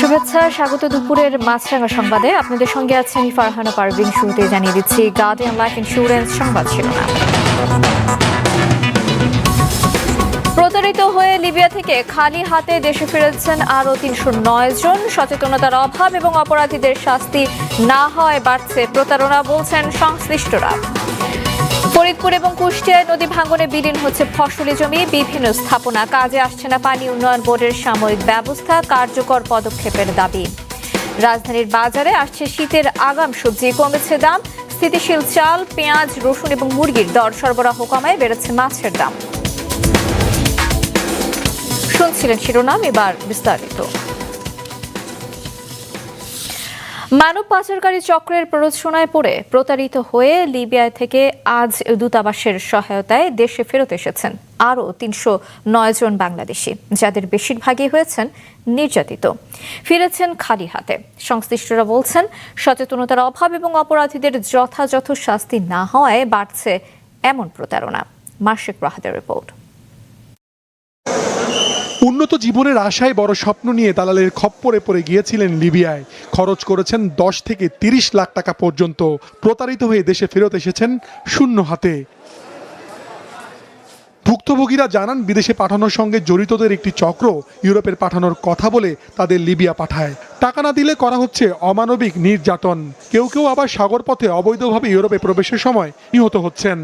শুভেচ্ছা, স্বাগত দুপুরের মাছরাঙা সংবাদে। আপনাদের সঙ্গে আছে আমি ফারহানা পারভিন শুরুতে জানিয়ে দিচ্ছি, গার্ডিয়ান লাইফ ইন্স্যুরেন্স সংবাদ শিরোনাম। হয়ে লিবিয়া থেকে খালি হাতে দেশে ফিরেছেন আরও তিনশো নয় জন। সচেতনতার অভাব এবং অপরাধীদের শাস্তি না হওয়ায় বাড়ছে প্রতারণা, বলছেন সংশ্লিষ্টরা। ফরিদপুর এবং কুষ্টিয়ায় নদী ভাঙনে বিলীন হচ্ছে ফসলি জমি। বিভিন্ন স্থাপনা, কাজে আসছে না পানি। উন্নয়ন বোর্ডের সাময়িক ব্যবস্থা, কার্যকর পদক্ষেপের দাবি। রাজধানীর বাজারে আসছে শীতের আগাম সবজি, কমেছে দাম। স্থিতিশীল চাল, পেঁয়াজ, রসুন এবং মুরগির দর সরবরাহ কমায়, বেড়েছে মাছের দাম। শুনছিলেন শিরোনাম, এবার বিস্তারিত। মানব পাচারকারী চক্রের প্ররোচনায় পড়ে প্রতারিত হয়ে লিবিয়া থেকে আজ দূতাবাসের সহায়তায় দেশে ফেরত এসেছেন আরও তিনশো নয় জন বাংলাদেশি, যাদের বেশিরভাগই হয়েছেন নির্যাতিত। ফিরেছেন খালি হাতে। সংশ্লিষ্টরা বলছেন, সচেতনতার অভাব এবং অপরাধীদের যথাযথ শাস্তি না হওয়ায় বাড়ছে এমন প্রতারণা। মার্শিক রাহাদের রিপোর্ট। উন্নত জীবনের আশায় বড় স্বপ্ন নিয়ে দালালের খপ্পরে পড়ে গিয়েছিলেন লিবিয়ায়। খরচ করেছেন দশ থেকে তিরিশ লাখ টাকা পর্যন্ত। প্রতারিত হয়ে দেশে ফেরত এসেছেন শূন্য হাতে। ভুক্তভোগীরা জানান, বিদেশে পাঠানোর সঙ্গে জড়িতদের একটি চক্র ইউরোপের পাঠানোর কথা বলে তাদের লিবিয়া পাঠায়। টাকা না দিলে করা হচ্ছে অমানবিক নির্যাতন। কেউ কেউ আবার সাগর পথে অবৈধভাবে ইউরোপে প্রবেশের সময় নিহত হচ্ছেন।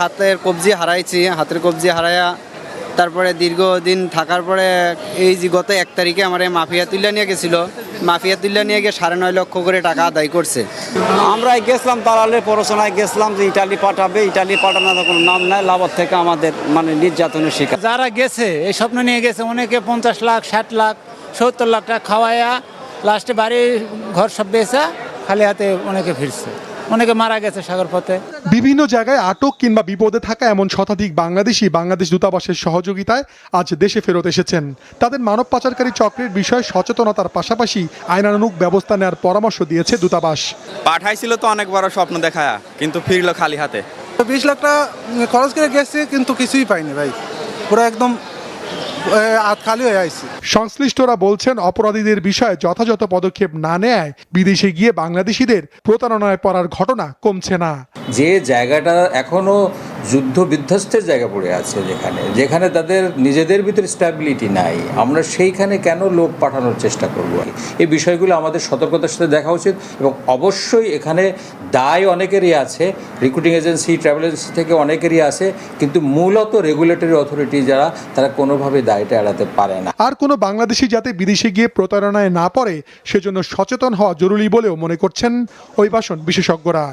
হাতের কবজি হারাইছি, হাতের কবজি হারাইয়া তারপরে দীর্ঘদিন থাকার পরে এই যে গত এক তারিখে আমার এই মাফিয়া তুল্লা নিয়ে গেছিল মাফিয়া তুল্লা নিয়ে গিয়ে সাড়ে নয় লক্ষ করে টাকা আদায় করছে। আমরা গেছিলাম দালালের পড়াশোনায় গেছিলাম যে ইটালি পাঠাবে ইটালি পাঠানোর কোনো নাম নাই লাভর থেকে আমাদের মানে নির্যাতনের শিকার। যারা গেছে এই স্বপ্ন নিয়ে গেছে অনেকে পঞ্চাশ লাখ ষাট লাখ সত্তর লাখ টাকা খাওয়াইয়া লাস্টে বাড়ি ঘর সব বেচা খালি হাতে অনেকে ফিরছে। অনেকে মারা গেছে সাগর পথে। বিভিন্ন জায়গায় আটক কিংবা বিপদে থাকা এমন শতাধিক বাংলাদেশি বাংলাদেশ দূতাবাসের সহযোগিতায় আজ দেশে ফেরত এসেছেন। তাদের মানব পাচারকারী চক্রের বিষয়ে সচেতনতার পাশাপাশি আইনানুগ ব্যবস্থা নেওয়ার পরামর্শ দিয়েছে দূতাবাস। পাঠাইছিল তো অনেক বড় স্বপ্ন দেখায়া কিন্তু ফিরলো খালি হাতে। তো বিশ লাখ টাকা খরচ করে গেছে কিন্তু কিছুই পাইনি ভাই। পুরো একদম খালি হয়ে আইছি। সংশ্লিষ্টরা বলছেন অপরাধীদের বিষয়ে যথাযথ পদক্ষেপ না নেয় বিদেশে গিয়ে বাংলাদেশিদের প্রতারণায় পড়ার ঘটনা কমছে না। যে জায়গাটা এখনও যুদ্ধ বিধ্বস্তের জায়গা পড়ে আছে যেখানে যেখানে তাদের নিজেদের ভিতরে স্ট্যাবিলিটি নাই। আমরা সেইখানে কেন লোক পাঠানোর চেষ্টা করব? এই বিষয়গুলো আমাদের সতর্কতার সাথে দেখা উচিত এবং অবশ্যই এখানে দায় অনেকেরই আছে রিক্রুটিং এজেন্সি ট্রাভেল এজেন্সি থেকে অনেকেরই আছে, কিন্তু মূলত রেগুলেটরি অথরিটি যারা, তারা কোনোভাবে দায়টা এড়াতে পারে না। আর কোনো বাংলাদেশি যাতে বিদেশে গিয়ে প্রতারণায় না পড়ে, সেজন্য সচেতন হওয়া জরুরি বলেও মনে করছেন অভিবাসন বিশেষজ্ঞরা।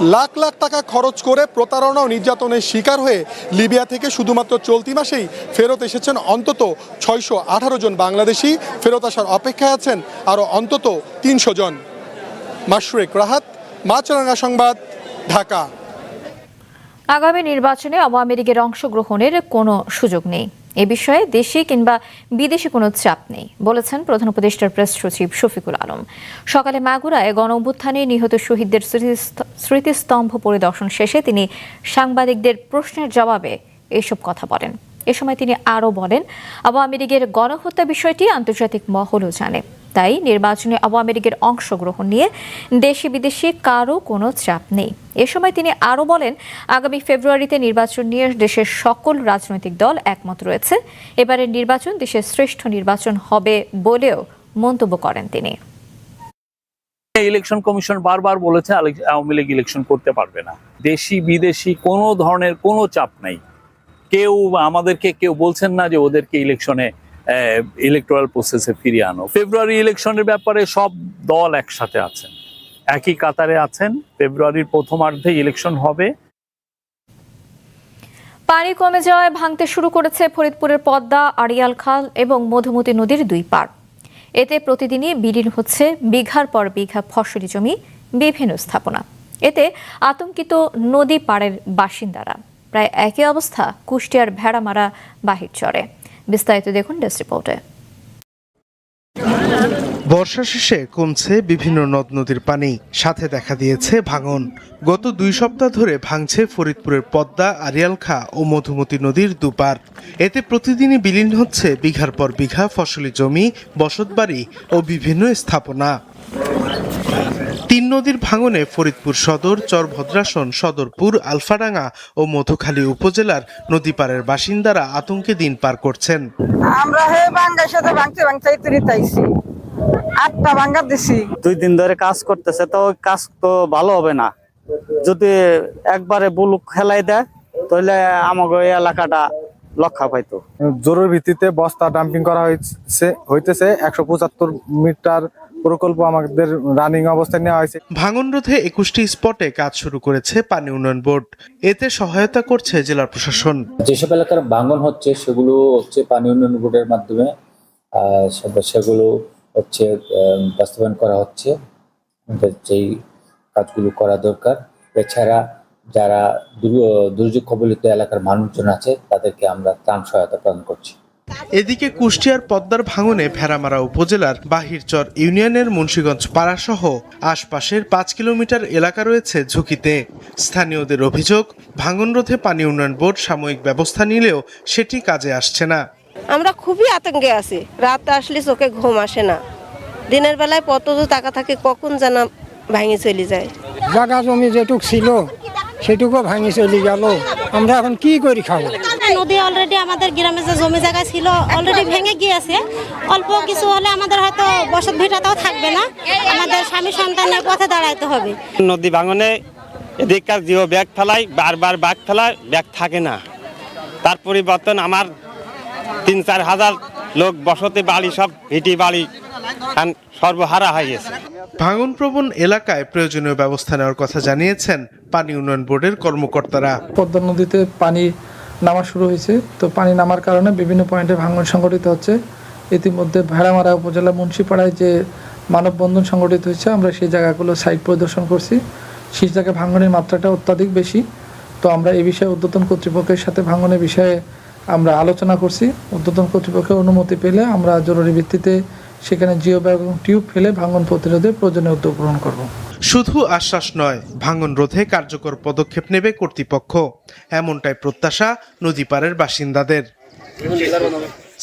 লাখ লাখ টাকা খরচ করে প্রতারণা ও নির্যাতনের শিকার হয়ে লিবিয়া থেকে শুধুমাত্র চলতি মাসেই ফেরত এসেছেন অন্তত ছয়শো আঠারো জন বাংলাদেশি। ফেরত আসার অপেক্ষায় আছেন আরও অন্তত তিনশো জন। মাশরেক রাহাত মাছরাঙ্গা সংবাদ, ঢাকা। আগামী নির্বাচনে আওয়ামী লীগের অংশগ্রহণের কোনো সুযোগ নেই। এ বিষয়ে দেশি কিংবা বিদেশি কোনো চাপ নেই, বলেছেন প্রধান উপদেষ্টার প্রেস সচিব শফিকুল আলম। সকালে মাগুরায় গণ অভ্যুত্থানে নিহত শহীদদের স্মৃতিস্তম্ভ পরিদর্শন শেষে তিনি সাংবাদিকদের প্রশ্নের জবাবে এসব কথা বলেন। এ সময় তিনি আরও বলেন, আওয়ামী লীগের গণহত্যা বিষয়টি আন্তর্জাতিক মহলও জানে। তাই নির্বাচনে আওয়ামী লীগের অংশগ্রহণ নিয়ে দেশি বিদেশি কারও কোনো চাপ নেই। এ সময় তিনি আরও বলেন, আগামী ফেব্রুয়ারিতে নির্বাচন নিয়ে দেশের সকল রাজনৈতিক দল একমত রয়েছে। এবারের নির্বাচন দেশের শ্রেষ্ঠ নির্বাচন হবে বলেও মন্তব্য করেন তিনি। ইলেকশন কমিশন বারবার বলেছে আওয়ামী লীগ ইলেকশন করতে পারবে না। দেশি বিদেশি কোনো ধরনের কোনো চাপ নাই। কেউ আমাদেরকে কেউ বলছেন না যে ওদেরকে ইলেকশনে ইলেকটোরাল প্রসেসে ফিরিয়ে আনো। ফেব্রুয়ারি ইলেকশনের ব্যাপারে সব দল একসাথে আছেন। একই কাতারে আছেন। ফেব্রুয়ারির প্রথমার্ধে ইলেকশন হবে। পানি কমে যাওয়ায় ভাঙতে শুরু করেছে ফরিদপুরের পদ্মা, আড়িয়াল খাল এবং মধুমতি নদীর দুই পার এতে প্রতিদিনই বিলীন হচ্ছে বিঘার পর বিঘা ফসলি জমি, বিভিন্ন স্থাপনা। এতে আতঙ্কিত নদী পাড়ের বাসিন্দারা। প্রায় একই অবস্থা কুষ্টিয়ার ভেড়ামারা বাহির চরে। বিস্তারিত দেখুন ডেস্ক রিপোর্টে। বর্ষা শেষে কমছে বিভিন্ন নদ নদীর পানি, সাথে দেখা দিয়েছে ভাঙন। গত দুই সপ্তাহ ধরে ভাঙছে ফরিদপুরের পদ্মা আরিয়ালখা ও মধুমতি নদীর দুপার। এতে প্রতিদিনই বিলীন হচ্ছে বিঘার পর বিঘা ফসলি জমি, বসতবাড়ি ও বিভিন্ন স্থাপনা। তিন নদীর ভাঙনে ফরিদপুর সদর চরভদ্রাসন সদরপুর আলফাডাঙ্গা ও মধুখালী উপজেলার নদীপাড়ের বাসিন্দারা আতঙ্কে দিন পার করছেন। আমরা হে সাথে ভাঙতে ভাঙতে তাইছি আটটা ভাঙ্গা দিছি। দুই দিন ধরে কাজ করতেছে তো কাজ তো ভালো হবে না। যদি একবারে বুলুক খেলাই দেয় তাহলে আমাকে এই এলাকাটা রক্ষা পাইতো। জরুরি ভিত্তিতে বস্তা ডাম্পিং করা হয়েছে হইতেছে একশো পঁচাত্তর মিটার প্রকল্প আমাদের রানিং অবস্থায় নেওয়া হয়েছে। ভাঙন রোধে একুশটি স্পটে কাজ শুরু করেছে পানি উন্নয়ন বোর্ড। এতে সহায়তা করছে জেলা প্রশাসন। যেসব এলাকার ভাঙন হচ্ছে সেগুলো হচ্ছে পানি উন্নয়ন বোর্ডের মাধ্যমে সেগুলো হচ্ছে বাস্তবায়ন করা হচ্ছে। যেই কাজগুলো করা দরকার। এছাড়া যারা দুর্যোগ কবলিত এলাকার মানুষজন আছে তাদেরকে আমরা ত্রাণ সহায়তা প্রদান করছি। এদিকে কুষ্টিয়ার পদ্মার ভাঙনে ভেড়ামারা উপজেলার বাহিরচর ইউনিয়নের মুন্সীগঞ্জ পাড়া সহ আশপাশের পাঁচ কিলোমিটার এলাকা রয়েছে ঝুঁকিতে। স্থানীয়দের অভিযোগ ভাঙন রোধে পানি উন্নয়ন বোর্ড সাময়িক ব্যবস্থা নিলেও সেটি কাজে আসছে না। আমরা খুবই আতঙ্কে আছি। রাত আসলে চোখে ঘুম আসে না। দিনের বেলায় কত যে টাকা থাকে কখন যেন ভাঙে চলে যায়। জায়গা জমি যেটুক ছিল সেটুকু ভাঙি চলে গেল। আমরা এখন কি করি খাব? নদী অলরেডি আমাদের গ্রামে যে জমি জায়গা ছিল অলরেডি ভেঙে গিয়েছে। অল্প কিছু হলে আমাদের হয়তো বসত ভিটাটাও থাকবে না। আমাদের স্বামী সন্তানের পথে দাঁড়াইতে হবে। নদী ভাঙনে এদিককার জিও ব্যাগ ফেলাই বারবার ব্যাগ ফেলায় ব্যাগ থাকে না। তার পরিবর্তন আমার তিন চার হাজার লোক বসতি বাড়ি সব ভিটি বাড়ি সর্বহারা হয়ে গেছে। ভাঙন প্রবণ এলাকায় প্রয়োজনীয় ব্যবস্থা নেওয়ার কথা জানিয়েছেন পানি উন্নয়ন বোর্ডের কর্মকর্তারা। পদ্মা নদীতে পানি নামা শুরু হয়েছে। তো পানি নামার কারণে বিভিন্ন পয়েন্টে ভাঙন সংঘটিত হচ্ছে। ইতিমধ্যে ভেড়ামারা উপজেলা মুন্সিপাড়ায় যে মানববন্ধন সংঘটিত হয়েছে, আমরা সেই জায়গাগুলো সাইট পরিদর্শন করছি। সেই জায়গায় ভাঙনের মাত্রাটা অত্যাধিক বেশি। তো আমরা এই বিষয়ে উদ্বোধন কর্তৃপক্ষের সাথে ভাঙনের বিষয়ে আমরা আলোচনা করছি। উদ্বোধন কর্তৃপক্ষের অনুমতি পেলে আমরা জরুরি ভিত্তিতে সেখানে জিও ব্যাগ এবং টিউব ফেলে ভাঙন প্রতিরোধে প্রয়োজনীয় উদ্যোগ গ্রহণ করব। শুধু আশ্বাস নয়, ভাঙন রোধে কার্যকর পদক্ষেপ নেবে কর্তৃপক্ষ। এমনটাই প্রত্যাশা নদীপাড়ের বাসিন্দাদের।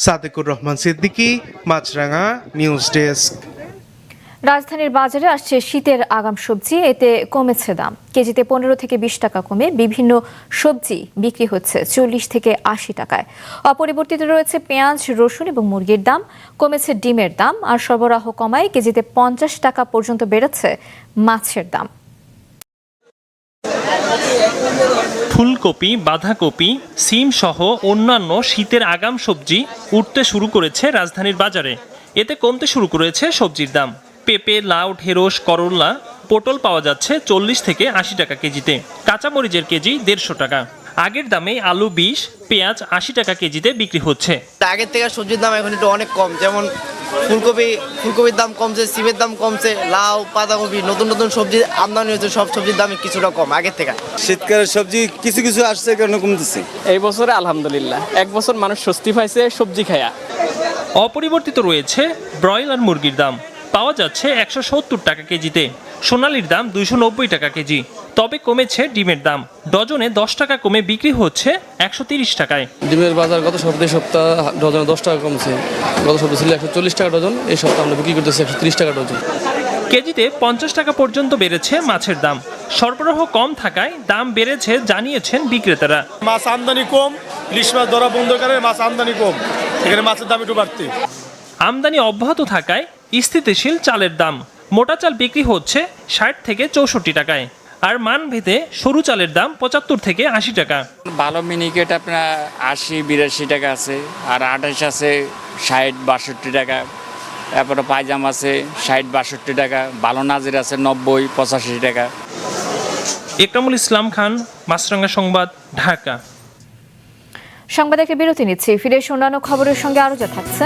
Sadekur Rahman Siddiqui, Maasranga news desk. রাজধানীর বাজারে আসছে শীতের আগাম সবজি, এতে কমেছে দাম। কেজিতে পনেরো থেকে বিশ টাকা কমে বিভিন্ন সবজি বিক্রি হচ্ছে চল্লিশ থেকে আশি টাকায়। অপরিবর্তিত রয়েছে পেঁয়াজ, রসুন এবং মুরগির দাম। কমেছে ডিমের দাম আর সরবরাহ কমায় কেজিতে পঞ্চাশ টাকা পর্যন্ত বেড়েছে মাছের দাম। ফুলকপি, বাঁধাকপি, সিম সহ অন্যান্য শীতের আগাম সবজি উঠতে শুরু করেছে রাজধানীর বাজারে। এতে কমতে শুরু করেছে সবজির দাম। পেঁপে লাউ ঢেঁড়স করল্লা পটল পাওয়া যাচ্ছে চল্লিশ থেকে আশি টাকা কেজিতে। কাঁচামরিচের কেজি দেড়শো টাকা। আগের দামে আলু বিশ পেঁয়াজ আশি টাকা কেজিতে বিক্রি হচ্ছে। আগের থেকে সবজির দাম এখন একটু অনেক কম যেমন ফুলকপি ফুলকপির দাম কমছে সিমের দাম কমছে লাউ পাতাকপি নতুন নতুন সবজি আমদানি হয়েছে সব সবজির দাম কিছুটা কম আগের থেকে। শীতকালের সবজি কিছু কিছু আসছে কেন কমতেছে? এই বছরে আলহামদুলিল্লাহ এক বছর মানুষ স্বস্তি পাইছে সবজি খায়া। অপরিবর্তিত রয়েছে ব্রয়লার মুরগির দাম। পাওয়া যাচ্ছে একশো সত্তর টাকা কেজিতে। সোনালির দাম দুইশো নব্বই টাকা কেজি। তবে কমেছে ডিমের দাম। ডজনে দশ টাকা কমে বিক্রি হচ্ছে একশো তিরিশ টাকায়। ডিমের বাজার গত সপ্তাহে সপ্তাহ ডজনে দশ টাকা কমছে। গত সপ্তাহে ছিল একশো চল্লিশ টাকা ডজন এই সপ্তাহে আমরা বিক্রি করতেছি একশো তিরিশ টাকা ডজন। কেজিতে পঞ্চাশ টাকা পর্যন্ত বেড়েছে মাছের দাম। সরবরাহ কম থাকায় দাম বেড়েছে জানিয়েছেন বিক্রেতারা। মাছ আমদানি কম ইলিশ মাছ ধরা বন্ধ করে মাছ আমদানি কম। এখানে মাছের দাম একটু বাড়তি। আমদানি অব্যাহত থাকায় স্থিতিশীল চালের দাম। মোটা চাল বিক্রি হচ্ছে ষাট থেকে চৌষট্টি টাকায়। আর মানভেদে সরু চালের দাম পঁচাত্তর থেকে আশি টাকা। ভালো মিনিকেট আপনার আশি বিরাশি টাকা আছে আর আঠাশ আছে ষাট বাষট্টি টাকা। তারপরে পায়জাম আছে ষাট বাষট্টি টাকা ভালো নাজির আছে নব্বই পঁচাশি টাকা। একরামুল ইসলাম খান মাছরাঙ্গা সংবাদ ঢাকা। সংবাদ একটা বিরতি নিচ্ছি। ফিরে অন্যান্য খবরের সঙ্গে আরও যা থাকছে।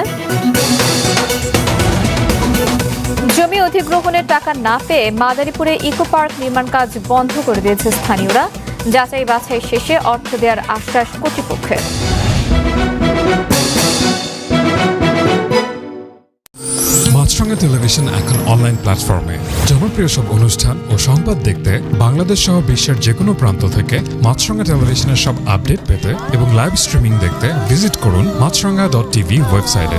জমি অধিগ্রহণের টাকা না পেয়ে মাদারীপুরে ইকো পার্ক নির্মাণ কাজ বন্ধ করে দিয়েছে স্থানীয়রা। যাচাই বাছাই শেষে অর্থ দেওয়ার আশ্বাস কর্তৃপক্ষের। মাছরাঙা টেলিভিশন এখন অনলাইন প্ল্যাটফর্মে। জনপ্রিয় সব অনুষ্ঠান ও সংবাদ দেখতে বাংলাদেশ সহ বিশ্বের যে কোনো প্রান্ত থেকে মাছরাঙা টেলিভিশনের সব আপডেট পেতে এবং লাইভ স্ট্রিমিং দেখতে ভিজিট করুন মাছরাঙা ডট টিভি ওয়েবসাইটে।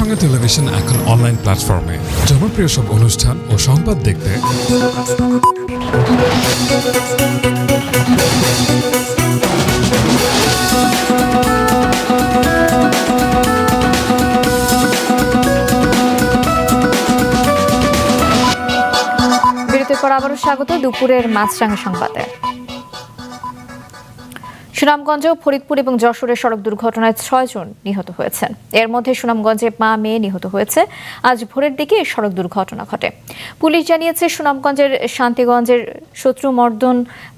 মাছরঙ্গা টেলিভিশন এখন অনলাইন প্ল্যাটফর্মে। জনপ্রিয় সব অনুষ্ঠান ও সংবাদ দেখতে। বিরতির আবারও স্বাগত দুপুরের মাছরাঙা সংবাদে। সুনামগঞ্জ, ফরিদপুর এবং যশোরের সড়ক দুর্ঘটনায় ছয়জন নিহত হয়েছেন। এর মধ্যে সুনামগঞ্জে মা, মেয়ে নিহত হয়েছে। আজ ভোরের দিকে সড়ক দুর্ঘটনা ঘটে। পুলিশ জানিয়েছে, সুনামগঞ্জের শান্তিগঞ্জের শত্রুমর্দন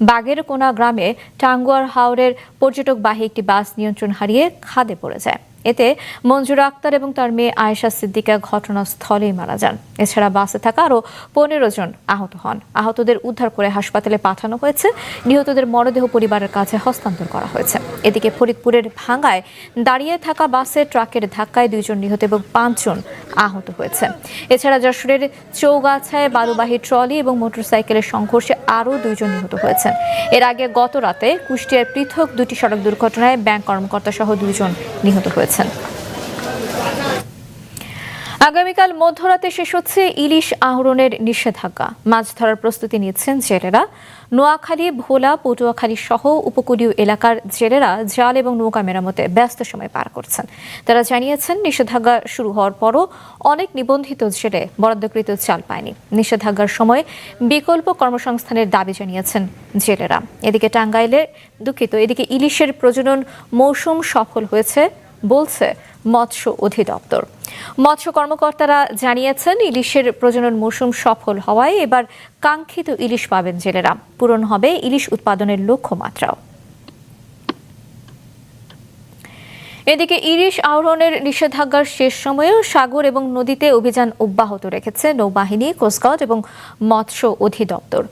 বাগেরকোনা গ্রামে টাঙ্গুয়ার হাওরের পর্যটকবাহী একটি বাস নিয়ন্ত্রণ হারিয়ে খাদে পড়ে যায়। এতে মঞ্জুর আক্তার এবং তার মেয়ে আয়েশা সিদ্দিকা ঘটনাস্থলেই মারা যান। এছাড়া বাসে থাকা আরও পনেরো জন আহত হন। আহতদের উদ্ধার করে হাসপাতালে পাঠানো হয়েছে। নিহতদের মরদেহ পরিবারের কাছে হস্তান্তর করা হয়েছে। এদিকে ফরিদপুরের ভাঙ্গায় দাঁড়িয়ে থাকা বাসে ট্রাকের ধাক্কায় দুইজন নিহত এবং পাঁচজন আহত হয়েছে। এছাড়া যশোরের চৌগাছায় বালুবাহী ট্রলি এবং মোটরসাইকেলের সংঘর্ষে আরও দুইজন নিহত হয়েছেন। এর আগে গত রাতে কুষ্টিয়ার পৃথক দুটি সড়ক দুর্ঘটনায় ব্যাংক কর্মকর্তা সহ দুইজন নিহত হয়েছেন আগামীকাল মধ্যরাতে শেষ হচ্ছে ইলিশ আহরণের নিষেধাজ্ঞা। মাছ ধরার প্রস্তুতি নিচ্ছেন জেলেরা। নোয়াখালী, ভোলা, পটুয়াখালী সহ উপকূলীয় এলাকার জেলেরা জাল এবং নৌকা মেরামতে ব্যস্ত সময় পার করছেন। তারা জানিয়েছেন, নিষেধাজ্ঞা শুরু হওয়ার পরও অনেক নিবন্ধিত জেলে বরাদ্দকৃত চাল পায়নি। নিষেধাজ্ঞার সময় বিকল্প কর্মসংস্থানের দাবি জানিয়েছেন জেলেরা। এদিকে টাঙ্গাইলে দুঃখিত, এদিকে ইলিশের প্রজনন মৌসুম সফল হয়েছে। বলছে মৎস্য অধিদপ্তর। মৎস্য কর্মকর্তারা জানিয়েছেন, ইলিশের প্রজনন মৌসুম সফল হওয়ায় এবার কাঙ্ক্ষিত ইলিশ পাবেন জেলেরা। পূরণ হবে ইলিশ উৎপাদনের লক্ষ্যমাত্রাও। এদিকে ইলিশ আহরণের নিষেধাজ্ঞার শেষ সময়েও সাগর এবং নদীতে অভিযান অব্যাহত রেখেছে নৌবাহিনী, কোস্টগার্ড এবং মৎস্য অধিদপ্তর।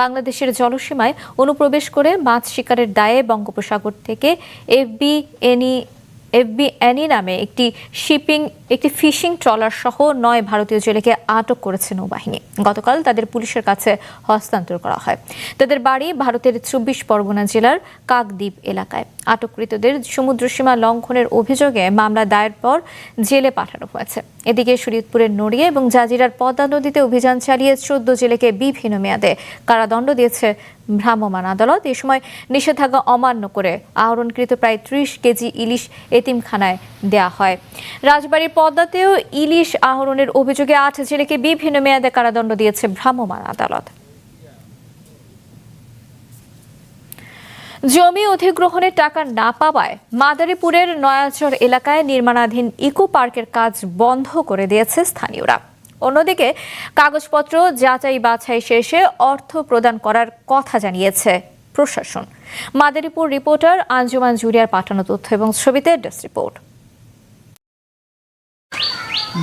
বাংলাদেশের জলসীমায় অনুপ্রবেশ করে মাছ শিকারের দায়ে বঙ্গোপসাগর থেকে এফবি এনি এফবি অ্যানি নামে একটি শিপিং, একটি ফিশিং ট্রলার সহ নয় ভারতীয় জেলেকে আটক করেছে নৌবাহিনী। গতকাল তাদের পুলিশের কাছে হস্তান্তর করা হয়। তাদের বাড়ি ভারতের চব্বিশ পরগনা জেলার কাকদ্বীপ এলাকায়। আটককৃতদের সমুদ্রসীমা লঙ্ঘনের অভিযোগে মামলা দায়ের পর জেলে পাঠানো হয়েছে। এদিকে শরীয়তপুরের নড়িয়া এবং জাজিরার পদ্মা নদীতে অভিযান চালিয়ে চোদ্দ জেলেকে বিভিন্ন মেয়াদে কারাদণ্ড দিয়েছে ভ্রাম্যমাণ আদালত। এ সময় নিষেধাজ্ঞা অমান্য করে আহরণকৃত প্রায় ত্রিশ কেজি ইলিশ এতিমখানায় দেয়া হয়। রাজবাড়ির পদ্মাতেও ইলিশ আহরণের অভিযোগে আট জেলেকে বিভিন্ন মেয়াদে কারাদণ্ড দিয়েছে ভ্রাম্যমাণ আদালত। জমি অধিগ্রহণের টাকা না পাওয়ায় মাদারীপুরের নয়াচর এলাকায় নির্মাণাধীন ইকো পার্কের কাজ বন্ধ করে দিয়েছে স্থানীয়রা। অন্যদিকে, কাগজপত্র যাচাই বাছাই শেষে অর্থ প্রদান করার কথা জানিয়েছে প্রশাসন। মাদারীপুর রিপোর্টার আঞ্জুমান জুরিয়ার পাঠানো তথ্য এবং ছবিতে ডেস্ক রিপোর্ট।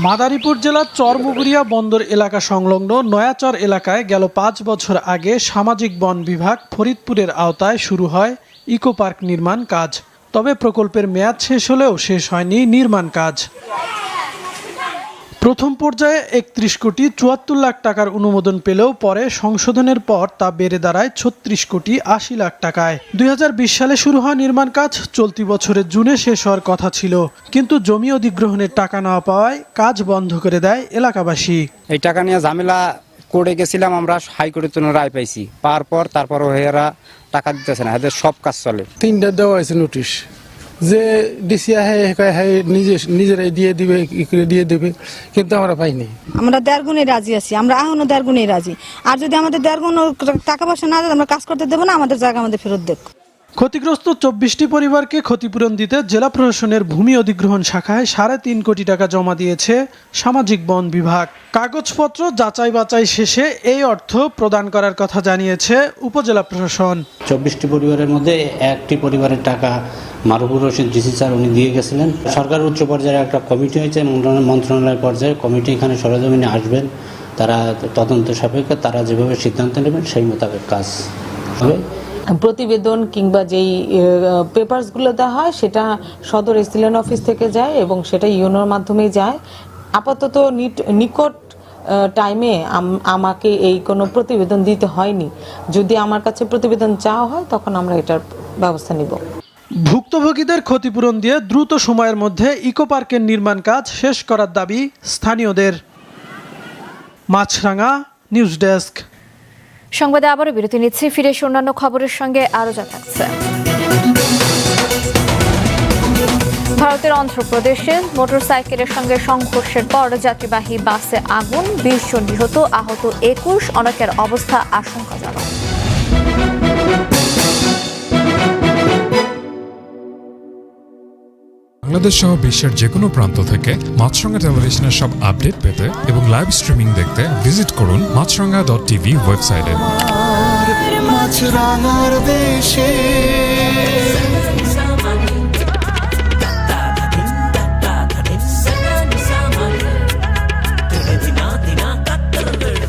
মাদারীপুর জেলার চরমুগুরিয়া বন্দর এলাকা সংলগ্ন নয়াচর এলাকায় গেল পাঁচ বছর আগে সামাজিক বন বিভাগ ফরিদপুরের আওতায় শুরু হয় ইকো পার্ক নির্মাণ কাজ। তবে প্রকল্পের মেয়াদ শেষ হলেও শেষ হয়নি নির্মাণ কাজ। প্রথম পর্যায়ে একত্রিশ কোটি চুয়াত্তর লাখ টাকার অনুমোদন পেলেও পরে সংশোধনের পর তা বেড়ে দাঁড়ায় ছত্রিশ কোটি আশি লাখ টাকায়। দু হাজার বিশ সালে শুরু হওয়া নির্মাণ কাজ চলতি বছরের জুনে শেষ হওয়ার কথা ছিল। কিন্তু জমি অধিগ্রহণের টাকা না পাওয়ায় কাজ বন্ধ করে দেয় এলাকাবাসী। এই টাকা নিয়ে ঝামেলা করে গেছিলাম আমরা হাইকোর্টের জন্য রায় পাইছি। পাওয়ার পর তারপর এরা টাকা দিতেছে না এদের সব কাজ চলে। তিনটা দেওয়া হয়েছে নোটিশ। যে ডিসি হ্যাঁ নিজে নিজেরাই দিয়ে দিবে দিয়ে দেবে, কিন্তু আমরা পাইনি। আমরা দেড় গুণে রাজি আছি, আমরা এখনও দেড় গুণে রাজি। আর যদি আমাদের দেড় গুণ টাকা পয়সা না দেয়, আমরা কাজ করতে দেবো না, আমাদের জায়গা আমাদের ফেরত দেব ক্ষতিগ্রস্ত চব্বিশটি পরিবারকে ক্ষতিপূরণ দিতে জেলা প্রশাসনের ভূমি অধিগ্রহণ শাখায় সাড়ে তিন কোটি টাকা জমা দিয়েছে সামাজিক বন বিভাগ। কাগজপত্র যাচাই বাছাই শেষে এই অর্থ প্রদান করার কথা জানিয়েছে উপজেলা প্রশাসন। চব্বিশটি পরিবারের মধ্যে একটি পরিবারের টাকা মারুফুর রশিদ ডিসি স্যার উনি দিয়ে গেছিলেন। সরকার উচ্চ পর্যায়ে একটা কমিটি হয়েছে মন্ত্রণালয় পর্যায়ে কমিটি এখানে সরজমিনে আসবেন। তারা তদন্ত সাপেক্ষে তারা যেভাবে সিদ্ধান্ত নেবেন সেই মোতাবেক কাজ হবে। প্রতিবেদন কিংবা যেই পেপারসগুলো দেওয়া হয়, সেটা সদর এসিলেন অফিস থেকে যায় এবং সেটা ইউনোর মাধ্যমেই যায়। আপাতত নিকট টাইমে আমাকে এই কোনো প্রতিবেদন দিতে হয়নি। যদি আমার কাছে প্রতিবেদন চাওয়া হয়, তখন আমরা এটার ব্যবস্থা নিব। ভুক্তভোগীদের ক্ষতিপূরণ দিয়ে দ্রুত সময়ের মধ্যে ইকো পার্কের নির্মাণ কাজ শেষ করার দাবি স্থানীয়দের। Maasranga, news desk. সংবাদে আবারও বিরতি নিচ্ছি, ফিরে এসে অন্যান্য খবরের সঙ্গে আরও যা থাকছে। ভারতের অন্ধ্রপ্রদেশে মোটরসাইকেলের সঙ্গে সংঘর্ষের পর যাত্রীবাহী বাসে আগুন বিশ জন নিহত আহত একুশ, অনেকের অবস্থা আশঙ্কাজনক। বাংলাদেশ সহ বিশ্বের যে কোনো প্রান্ত থেকে মাছরঙ্গা টেলিভিশনের সব আপডেট পেতে এবং লাইভ স্ট্রিমিং দেখতে ভিজিট করুন মাছরঙ্গা ডট টিভি ওয়েবসাইটে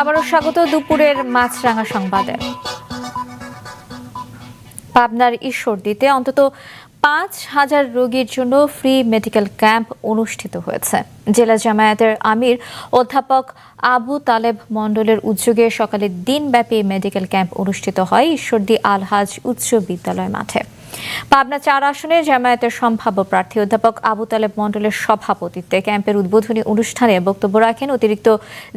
আবারও স্বাগত দুপুরের মাছরাঙা সংবাদে। পাবনার ঈশ্বরদীতে অন্তত পাঁচ হাজার রোগীর জন্য ফ্রি মেডিকেল ক্যাম্প অনুষ্ঠিত হয়েছে। জেলা জামায়াতের আমির অধ্যাপক আবু তালেব মণ্ডলের উদ্যোগে সকালে দিনব্যাপী মেডিকেল ক্যাম্প অনুষ্ঠিত হয় ঈশ্বরদী আলহাজ উচ্চ বিদ্যালয় মাঠে। পাবনা চার আসনে জামায়াতের সম্ভাব্য প্রার্থী অধ্যাপক আবু তালেব মণ্ডলের সভাপতিত্বে ক্যাম্পের উদ্বোধনী অনুষ্ঠানে বক্তব্য রাখেন অতিরিক্ত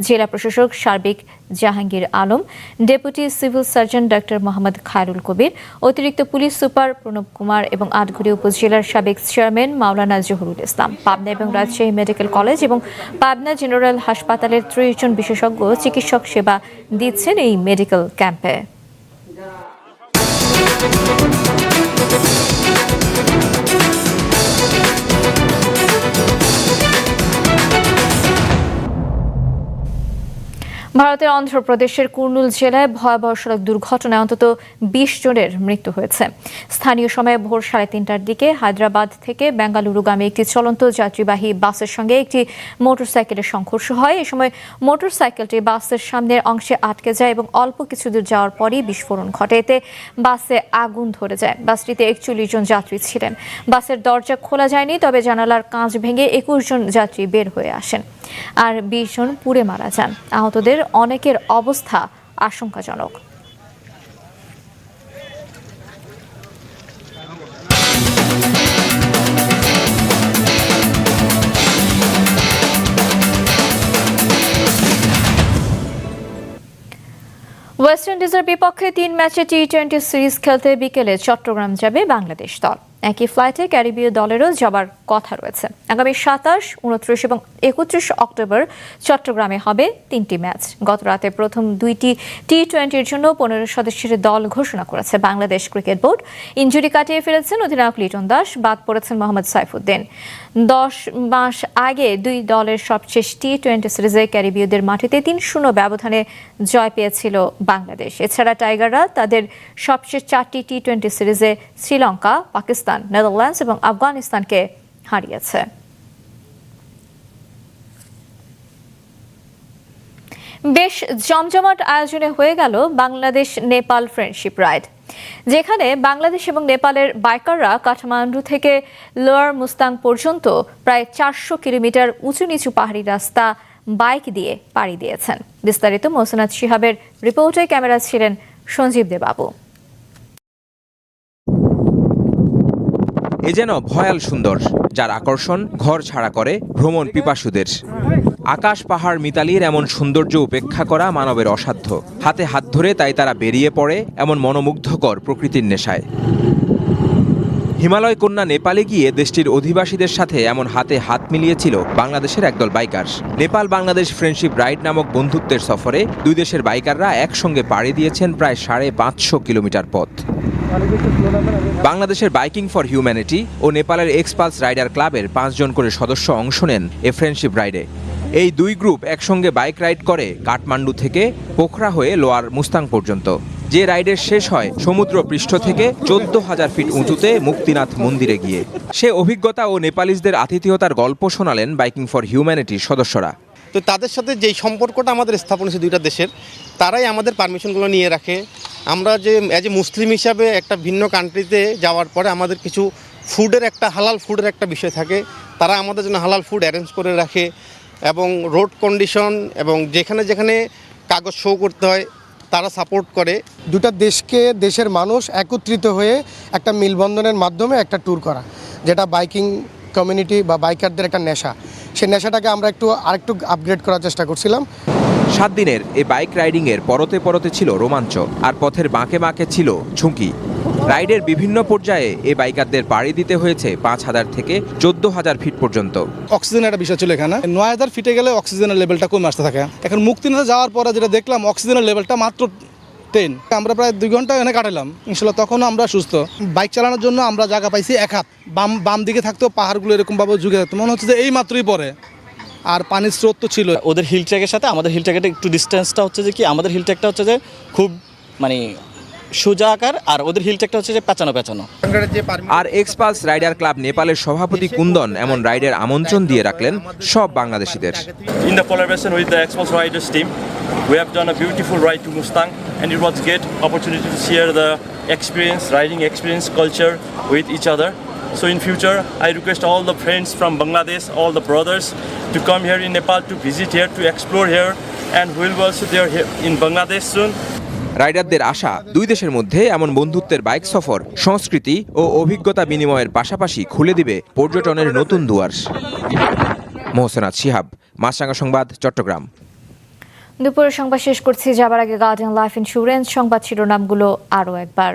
জেলা প্রশাসক সার্বিক Jahangir Alam, deputy civil surgeon doctor Mohammad Khairul Kabir, অতিরিক্ত পুলিশ সুপার প্রণব কুমার এবং আটঘুরি উপজেলার সাবেক চেয়ারম্যান মাওলানা জহুরুল ইসলাম। পাবনা এবং রাজশাহী মেডিকেল কলেজ এবং পাবনা জেনারেল হাসপাতালের ত্রিশ জন বিশেষজ্ঞ চিকিৎসক সেবা দিচ্ছেন এই মেডিকেল ক্যাম্পে। ভারতের অন্ধ্রপ্রদেশের কুর্নুল জেলায় ভয়াবহ সড়ক দুর্ঘটনায় অন্তত বিশ জনের মৃত্যু হয়েছে। স্থানীয় সময়ে ভোর সাড়ে তিনটার দিকে হায়দ্রাবাদ থেকে বেঙ্গালুরুগামী একটি চলন্ত যাত্রীবাহী বাসের সঙ্গে একটি মোটরসাইকেলের সংঘর্ষ হয়। এ সময় মোটরসাইকেলটি বাসের সামনের অংশে আটকে যায় এবং অল্প কিছু দূর যাওয়ার পরই বিস্ফোরণ ঘটে। এতে বাসে আগুন ধরে যায়। বাসটিতে একচল্লিশ জন যাত্রী ছিলেন। বাসের দরজা খোলা যায়নি, তবে জানালার কাঁচ ভেঙে একুশ জন যাত্রী বের হয়ে আসেন। আর বিশ জন পুড়ে মারা যান। আহতদের অনেকের অবস্থা আশঙ্কাজনক। ওয়েস্ট ইন্ডিজের বিপক্ষে তিন ম্যাচে টি টোয়েন্টি সিরিজ খেলতে বিকেলে চট্টগ্রাম যাবে বাংলাদেশ দল। একই ফ্লাইটে ক্যারিবীয় দলেরও যাবার কথা রয়েছে। আগামী সাতাশ, উনত্রিশ এবং একত্রিশ অক্টোবর চট্টগ্রামে হবে তিনটি ম্যাচ। গত রাতে প্রথম দুইটি টি টোয়েন্টির জন্য পনেরো সদস্যের দল ঘোষণা করেছে। বাংলাদেশ ক্রিকেট বোর্ড ইঞ্জুরি কাটিয়ে ফিরেছেন অধিনায়ক লিটন দাস, বাদ পড়েছেন মোহাম্মদ সাইফুদ্দিন। দশ মাস আগে দুই দলের সবশেষ টি টোয়েন্টি সিরিজে ক্যারিবীয়দের মাটিতে তিন শূন্য ব্যবধানে জয় পেয়েছিল বাংলাদেশ। এছাড়া টাইগাররা তাদের সবশেষ চারটি টি টোয়েন্টি সিরিজে শ্রীলঙ্কা, পাকিস্তান, নেদারল্যান্ডস এবং আফগানিস্তানকে হারিয়েছে। বেশ জমজমাট আয়োজনে হয়ে গেল বাংলাদেশ নেপাল ফ্রেন্ডশিপ রাইড, যেখানে বাংলাদেশ এবং নেপালের বাইকাররা কাঠমান্ডু থেকে লোয়ার মুস্তাং পর্যন্ত প্রায় চারশো কিলোমিটার উঁচু নিচু পাহাড়ি রাস্তা বাইক দিয়ে পাড়ি দিয়েছেন। বিস্তারিত মোসনাদ শিহাবের রিপোর্টে ক্যামেরা ছিলেন সঞ্জীব দেবাবু। এ যেন ভয়াল সুন্দর, যার আকর্ষণ ঘর ছাড়া করে ভ্রমণ পিপাসুদের। আকাশ পাহাড় মিতালির এমন সৌন্দর্য উপেক্ষা করা মানবের অসাধ্য। হাতে হাত ধরে তাই তারা বেরিয়ে পড়ে এমন মনোমুগ্ধকর প্রকৃতির নেশায়। হিমালয় কন্যা নেপালে গিয়ে দেশটির অধিবাসীদের সাথে এমন হাতে হাত মিলিয়েছিল বাংলাদেশের একদল biker. Nepal Bangladesh friendship ride নামক বন্ধুত্বের সফরে দুই দেশের বাইকাররা একসঙ্গে পাড়ি দিয়েছেন প্রায় সাড়ে পাঁচশো কিলোমিটার পথ। বাংলাদেশের বাইকিং ফর হিউম্যানিটি ও নেপালের এক্সপালস রাইডার ক্লাবের পাঁচজন করে সদস্য অংশ নেন এ ফ্রেন্ডশিপ রাইডে। এই দুই গ্রুপ একসঙ্গে বাইক রাইড করে কাঠমান্ডু থেকে পোখরা হয়ে লোয়ার মুস্তাং পর্যন্ত। যে রাইডের শেষ হয় সমুদ্র পৃষ্ঠ থেকে চোদ্দ হাজার ফিট উঁচুতে মুক্তিনাথ মন্দিরে গিয়ে। সে অভিজ্ঞতা ও নেপালিসদের আতিথেয়তার গল্প শোনালেন বাইকিং ফর হিউম্যানিটির সদস্যরা। তো তাদের সাথে যেই সম্পর্কটা আমাদের স্থাপন হয়েছে দুইটা দেশের, তারাই আমাদের পারমিশনগুলো নিয়ে রাখে। আমরা যে অ্যাজ এ মুসলিম হিসাবে একটা ভিন্ন কান্ট্রিতে যাওয়ার পরে আমাদের কিছু ফুডের একটা হালাল ফুডের একটা বিষয় থাকে। তারা আমাদের জন্য হালাল ফুড অ্যারেঞ্জ করে রাখে এবং রোড কন্ডিশন এবং যেখানে যেখানে কাগজ শো করতে হয় তারা সাপোর্ট করে। দুটা দেশকে, দেশের মানুষ একত্রিত হয়ে একটা মিলবন্ধনের মাধ্যমে একটা ট্যুর করা, যেটা বাইকিং কমিউনিটি বা বাইকারদের একটা নেশা। সেই নেশাটাকে আমরা একটু, আরেকটু আপগ্রেড করার চেষ্টা করছিলাম। সাত দিনের এই বাইক রাইডিংয়ের পরতে পরতে ছিল রোমাঞ্চ আর পথের বাঁকে বাঁকে ছিল ঝুঁকি। রাইডের বিভিন্ন পর্যায়ে এ বাইকারদের পাড়ি দিতে হয়েছে পাঁচ হাজার থেকে চোদ্দ হাজার ফিট পর্যন্ত। অক্সিজেনের একটা বিষয় ছিল এখানে। নয় হাজার ফিটে গেলে অক্সিজেনের লেভেলটা কমে আসতে থাকে। এখন মুক্তিনাথে যাওয়ার পরে যেটা দেখলাম অক্সিজেনের লেভেলটা মাত্র টেন আমরা প্রায় দুই ঘণ্টা এখানে কাটালাম ইনশাল্লাহ তখন আমরা সুস্থ। বাইক চালানোর জন্য আমরা জায়গা পাইছি এক হাত। বাম বাম দিকে থাকতেও পাহাড়গুলো এরকমভাবে ঝুঁকে থাকতো। মনে হচ্ছে যে এই মাত্রই পরে। আর পানির স্রোত তো ছিল। ওদের হিল ট্র্যাকের সাথে আমাদের হিল ট্র্যাকের একটু ডিস্টেন্সটা হচ্ছে যে কি আমাদের হিল ট্র্যাকটা হচ্ছে যে খুব মানে সোজা আকার আর ওদের হিল ট্র্যাকটা হচ্ছে যে পেঁচানো পেঁচানো আর এক্সপালস রাইডার ক্লাব নেপালের সভাপতি কুন্দন এমন রাইডের আমন্ত্রণ দিয়ে রাখলেন সব বাংলাদেশিদের in the collaboration with the Expos Riders team. We have done a beautiful ride to Mustang and it was great opportunity to share the experience, riding experience, culture with each other. So in future, I request all the friends from Bangladesh, all the brothers to come here in Nepal to visit here, to explore here and we will be also there here in Bangladesh soon. রাইডারদের আশা, দুই দেশের মধ্যে এমন বন্ধুত্বের bike সফর, সংস্কৃতি ও অভিজ্ঞতা বিনিময়ের পাশাপাশি খুলে দিবে পর্যটনের নতুন দুয়ার। মোহসেনাথ শিহাব মাছরাঙ্গা সংবাদ, চট্টগ্রাম। দুপুরের সংবাদ শেষ করছি, যাবার আগে গার্ডিয়ান লাইফ ইন্স্যুরেন্স সংবাদ শিরোনামগুলো আরও একবার।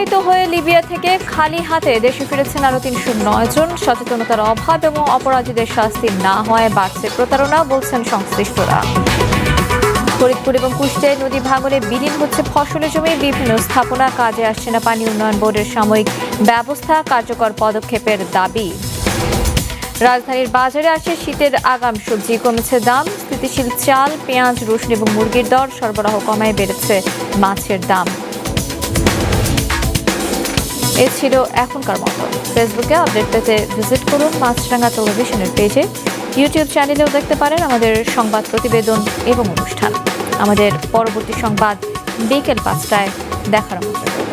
প্রতারিত হয়ে লিবিয়া থেকে খালি হাতে দেশে ফিরেছেন আরও তিনশো নয় জন। সচেতনতার অভাব এবং অপরাধীদের শাস্তি না হওয়ায় বাড়ছে প্রতারণা, বলছেন সংশ্লিষ্টরা। ফরিদপুর এবং কুষ্টিয়ায় নদী ভাঙনে বিলীন হচ্ছে ফসলের জমি, বিভিন্ন স্থাপনা, কাজে আসছে না পানি উন্নয়ন বোর্ডের সাময়িক ব্যবস্থা, কার্যকর পদক্ষেপের দাবি। রাজধানীর বাজারে আসে শীতের আগাম সবজি, কমেছে দাম। স্থিতিশীল চাল, পেঁয়াজ, রসুন এবং মুরগির দর সরবরাহ কমায়, বেড়েছে মাছের দাম। এ ছিল এখনকার মতো। ফেসবুকে আপডেট পেতে ভিজিট করুন মাছরাঙ্গা টেলিভিশনের পেজে ইউটিউব চ্যানেলেও দেখতে পারেন আমাদের সংবাদ প্রতিবেদন এবং অনুষ্ঠান। আমাদের পরবর্তী সংবাদ বিকেল পাঁচটায় দেখার আমন্ত্রণ।